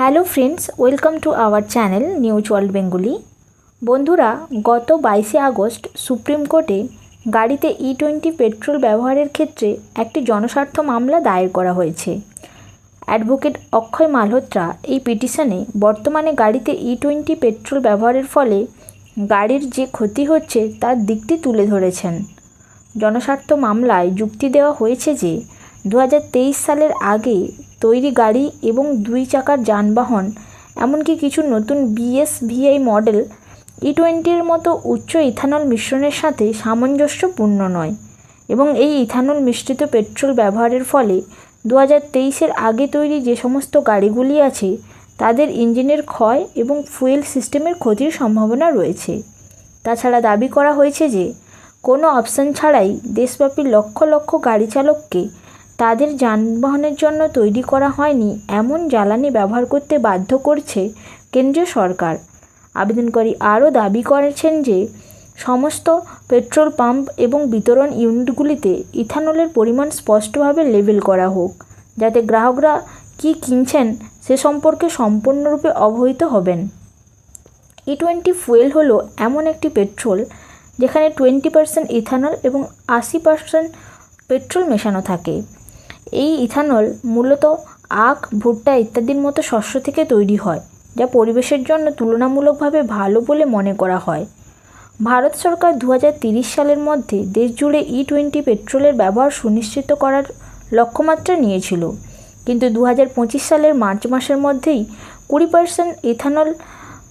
Hello friends welcome to our channel news world Bengali বন্ধুরা, গত বাইশে আগস্ট সুপ্রিম কোর্টে গাড়িতে ই টোয়েন্টি পেট্রোল ব্যবহারের ক্ষেত্রে একটি জনস্বার্থ মামলা দায়ের করা হয়েছে। অ্যাডভোকেট অক্ষয় মালহোত্রা এই পিটিশনে বর্তমানে গাড়িতে ই টোয়েন্টি পেট্রোল ব্যবহারের ফলে গাড়ির যে ক্ষতি হচ্ছে তার দিকটি তুলে ধরেছেন। জনস্বার্থ মামলায় যুক্তি দেওয়া হয়েছে যে দু হাজার তেইশ সালের আগে তৈরি গাড়ি এবং দুই চাকার যানবাহন, এমনকি কিছু নতুন বিএসভিআই মডেল, ই টোয়েন্টির মতো উচ্চ ইথানল মিশ্রণের সাথে সামঞ্জস্যপূর্ণ নয় এবং এই ইথানল মিশ্রিত পেট্রোল ব্যবহারের ফলে দু হাজার তেইশের আগে তৈরি যে সমস্ত গাড়িগুলি আছে, তাদের ইঞ্জিনের ক্ষয় এবং ফুয়েল সিস্টেমের ক্ষতির সম্ভাবনা রয়েছে। তাছাড়া দাবি করা হয়েছে যে, কোনো অপশন ছাড়াই দেশব্যাপী লক্ষ লক্ষ গাড়ি চালককে তাদের যানবাহনের জন্য তৈরি করা হয়নি, এমন জ্বালানি ব্যবহার করতে বাধ্য করছে কেন্দ্রীয় সরকার। আবেদনকারী আরও দাবি করেছেন যে, সমস্ত পেট্রোল পাম্প এবং বিতরণ ইউনিটগুলিতে ইথানলের পরিমাণ স্পষ্টভাবে লেবেল করা হোক, যাতে গ্রাহকরা কী কিনছেন সে সম্পর্কে সম্পূর্ণরূপে অবহিত হবেন। ই টোয়েন্টি ফুয়েল হলো এমন একটি পেট্রোল, যেখানে টোয়েন্টি পার্সেন্ট ইথানল এবং আশি পার্সেন্ট পেট্রোল মেশানো থাকে। এই ইথানল মূলত আখ, ভুট্টা ইত্যাদির মতো শস্য থেকে তৈরি হয়, যা পরিবেশের জন্য তুলনামূলকভাবে ভালো বলে মনে করা হয়। ভারত সরকার দু সালের মধ্যে দেশ জুড়ে ই টোয়েন্টি পেট্রোলের ব্যবহার সুনিশ্চিত করার লক্ষ্যমাত্রা নিয়েছিল। কিন্তু দু হাজার পঁচিশ সালের মার্চ মাসের মধ্যেই কুড়ি পার্সেন্ট ইথানল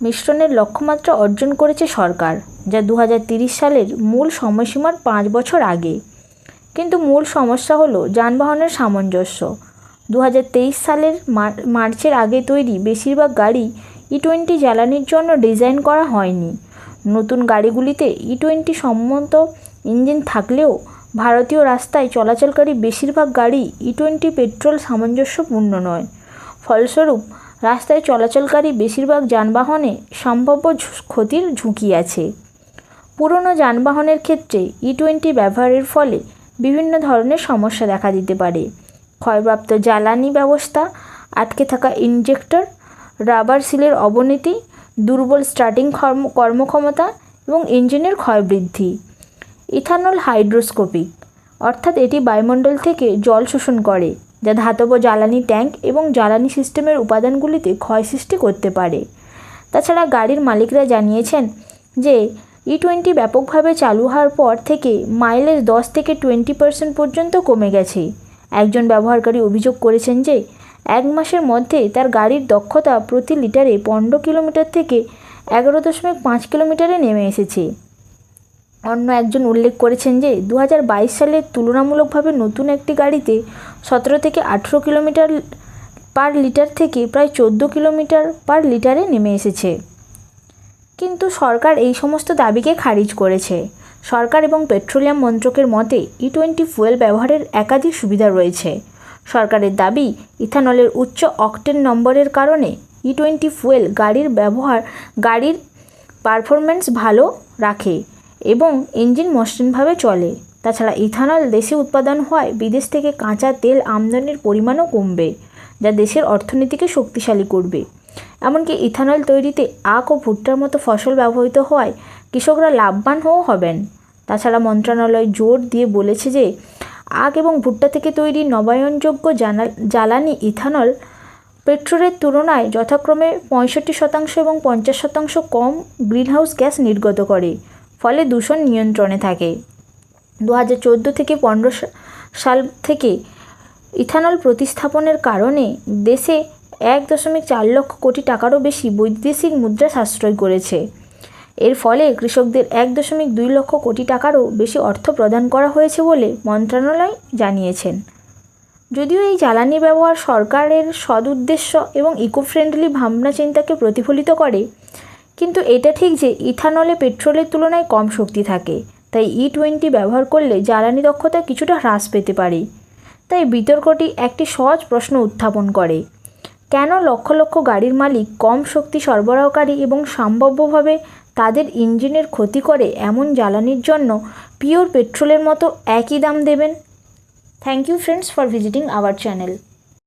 মিশ্রণের লক্ষ্যমাত্রা অর্জন করেছে সরকার, যা দু সালের মূল সময়সীমার পাঁচ বছর আগে। কিন্তু মূল সমস্যা হলো যানবাহনের সামঞ্জস্য। দু হাজার তেইশ সালের মার্চের আগে তৈরি বেশিরভাগ গাড়ি ই টোয়েন্টি জ্বালানির জন্য ডিজাইন করা হয়নি। নতুন গাড়িগুলিতে ই টোয়েন্টি সম্মত ইঞ্জিন থাকলেও ভারতীয় রাস্তায় চলাচলকারী বেশিরভাগ গাড়ি ই টোয়েন্টি পেট্রোল সামঞ্জস্যপূর্ণ নয়। ফলস্বরূপ, রাস্তায় চলাচলকারী বেশিরভাগ যানবাহনে সম্ভাব্য ক্ষতির ঝুঁকি আছে। পুরনো যানবাহনের ক্ষেত্রে ই টোয়েন্টি ব্যবহারের ফলে বিভিন্ন ধরনের সমস্যা দেখা দিতে পারে। ক্ষয়প্রাপ্ত জ্বালানি ব্যবস্থা, আটকে থাকা ইনজেক্টর, রাবার সিলের অবনতি, দুর্বল স্টার্টিং কর্ম কর্মক্ষমতা এবং ইঞ্জিনের ক্ষয়বৃদ্ধি ইথানল হাইড্রোস্কোপিক, অর্থাৎ এটি বায়ুমণ্ডল থেকে জল শোষণ করে, যা ধাতব জ্বালানি ট্যাঙ্ক এবং জ্বালানি সিস্টেমের উপাদানগুলিতে ক্ষয় সৃষ্টি করতে পারে। তাছাড়া গাড়ির মালিকরা জানিয়েছেন যে ই টোয়েন্টি ব্যাপকভাবে চালু হওয়ার পর থেকে মাইলেজ দশ থেকে টোয়েন্টি পার্সেন্ট পর্যন্ত কমে গেছে। একজন ব্যবহারকারী অভিযোগ করেছেন যে, এক মাসের মধ্যে তার গাড়ির দক্ষতা প্রতি লিটারে পনেরো কিলোমিটার থেকে এগারো দশমিক পাঁচ কিলোমিটারে নেমে এসেছে। অন্য একজন উল্লেখ করেছেন যে দু বাইশ সালে তুলনামূলকভাবে নতুন একটি গাড়িতে সতেরো থেকে আঠেরো কিলোমিটার পার লিটার থেকে প্রায় চোদ্দ কিলোমিটার পার লিটারে নেমে এসেছে। কিন্তু সরকার এই সমস্ত দাবিকে খারিজ করেছে। সরকার এবং পেট্রোলিয়াম মন্ত্রকের মতে ই টোয়েন্টি ফুয়েল ব্যবহারের একাধিক সুবিধা রয়েছে। সরকারের দাবি, ইথানলের উচ্চ অক্টেন নম্বরের কারণে ই টোয়েন্টি ফুয়েল গাড়ির ব্যবহার, গাড়ির পারফরম্যান্স ভালো রাখে এবং ইঞ্জিন মসৃণভাবে চলে। তাছাড়া ইথানল দেশে উৎপাদন হওয়ায় বিদেশ থেকে কাঁচা তেল আমদানির পরিমাণও কমবে, যা দেশের অর্থনীতিকে শক্তিশালী করবে। এমনকি ইথানল তৈরিতে আখ ও ভুট্টার মতো ফসল ব্যবহৃত হওয়ায় কৃষকরা লাভবানও হবেন। তাছাড়া মন্ত্রণালয় জোর দিয়ে বলেছে যে, আখ এবং ভুট্টা থেকে তৈরি নবায়নযোগ্য জ্বালানি ইথানল পেট্রোলের তুলনায় যথাক্রমে পঁয়ষট্টি শতাংশ এবং পঞ্চাশ শতাংশ কম গ্রিনহাউস গ্যাস নির্গত করে, ফলে দূষণ নিয়ন্ত্রণে থাকে। দু হাজার চোদ্দ থেকে পনেরো সাল থেকে ইথানল প্রতিস্থাপনের কারণে দেশে এক দশমিক চার লক্ষ কোটি টাকারও বেশি বৈদেশিক মুদ্রা সাশ্রয় করেছে। এর ফলে কৃষকদের এক দশমিক দুই লক্ষ কোটি টাকারও বেশি অর্থ প্রদান করা হয়েছে বলে মন্ত্রণালয় জানিয়েছেন। যদিও এই জ্বালানি ব্যবহার সরকারের সদুদ্দেশ্য এবং ইকো ফ্রেন্ডলি ভাবনা চিন্তাকে প্রতিফলিত করে, কিন্তু এটা ঠিক যে ইথানলে পেট্রোলের তুলনায় কম শক্তি থাকে, তাই ই টোয়েন্টি ব্যবহার করলে জ্বালানি দক্ষতা কিছুটা হ্রাস পেতে পারে। তাই বিতর্কটি একটি সহজ প্রশ্ন উত্থাপন করে। কেন লক্ষ লক্ষ গাড়ির মালিক কম শক্তি সরবরাহকারী এবং সম্ভাব্যভাবে তাদের ইঞ্জিনের ক্ষতি করে এমন জ্বালানির জন্য পিওর পেট্রোলের মতো একই দাম দেবেন? Thank you friends for visiting our channel